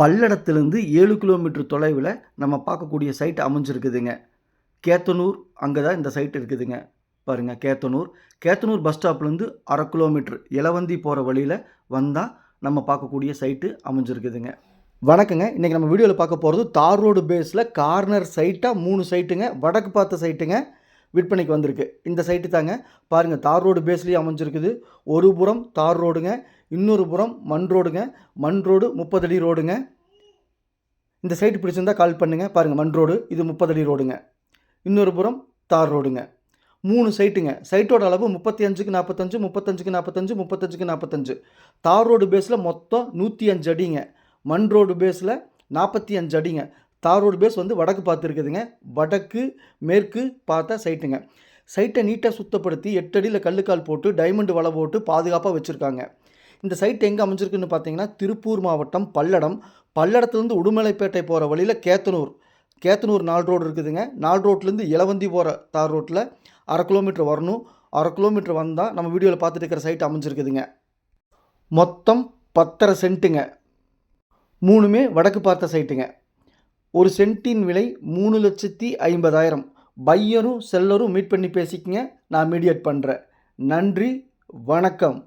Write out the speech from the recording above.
பல்லடத்துலேருந்து ஏழு கிலோமீட்டர் தொலைவில் நம்ம பார்க்கக்கூடிய சைட் அமைஞ்சிருக்குதுங்க. கேத்தனூர் அங்கே தான் இந்த சைட் இருக்குதுங்க. பாருங்கள் கேத்தனூர். கேத்தனூர் பஸ் ஸ்டாப்லேருந்து அரை கிலோமீட்டர் இலவந்தி போகிற வழியில் வந்தால் நம்ம பார்க்கக்கூடிய சைட்டு அமைஞ்சிருக்குதுங்க. வணக்கங்க. இன்றைக்கி நம்ம வீடியோவில் பார்க்க போகிறது தார் ரோடு பேஸில் கார்னர் சைட்டாக மூணு சைட்டுங்க. வடக்கு பார்த்த சைட்டுங்க. விற்பனைக்கு வந்திருக்கு. இந்த சைட்டு தாங்க. பாருங்கள் தார் ரோடு பேஸ்லேயே அமைஞ்சிருக்குது. ஒரு புறம் தார் ரோடுங்க இன்னொரு புறம் மண் ரோடுங்க. மண் ரோடு முப்பது அடி ரோடுங்க. இந்த சைட்டு பிடிச்சிருந்தா கால் பண்ணுங்கள் பாருங்கள் மண் ரோடு இது முப்பது அடி ரோடுங்க. இன்னொரு புறம் தார் ரோடுங்க. மூணு சைட்டுங்க சைட்டோட அளவு முப்பத்தி அஞ்சுக்கு நாற்பத்தஞ்சு முப்பத்தஞ்சுக்கு நாற்பத்தஞ்சு முப்பத்தஞ்சுக்கு நாற்பத்தஞ்சு தார் ரோடு பேஸில் மொத்தம் நூற்றி அஞ்சு அடிங்க. மண் ரோடு பேஸில் நாற்பத்தி அஞ்சு அடிங்க. தார் ரோடு பேஸ் வந்து வடக்கு பார்த்து இருக்குதுங்க வடக்கு மேற்கு பார்த்த சைட்டுங்க. சைட்டை நீட்டாக சுத்தப்படுத்தி எட்டடியில் கல்லுக்கால் போட்டு டைமண்ட் வலை போட்டு பாதுகாப்பாக வச்சுருக்காங்க. இந்த சைட் எங்கே அமைஞ்சிருக்குன்னு பார்த்தீங்கன்னா திருப்பூர் மாவட்டம் பல்லடம். பல்லடத்துலேருந்து உடுமலைப்பேட்டை போகிற வழியில் கேத்தனூர். கேத்தனூர் நாலு ரோடு இருக்குதுங்க. நாலு ரோட்லேருந்து இளவந்தி போகிற தார் ரோட்டில் அரை கிலோமீட்டர் வரணும். அரை கிலோமீட்டர் வந்தால் நம்ம வீடியோவில் பார்த்துட்டு இருக்கிற சைட் அமைஞ்சிருக்குதுங்க. மொத்தம் பத்தரை சென்ட்டுங்க. மூணுமே வடக்கு பார்த்த சைட்டுங்க. ஒரு சென்ட்டின் விலை மூணு லட்சத்தி ஐம்பதாயிரம். பையரும் செல்லரும் மீட் பண்ணி பேசிக்கங்க நான் மீடியேட் பண்ணுறேன் நன்றி வணக்கம்.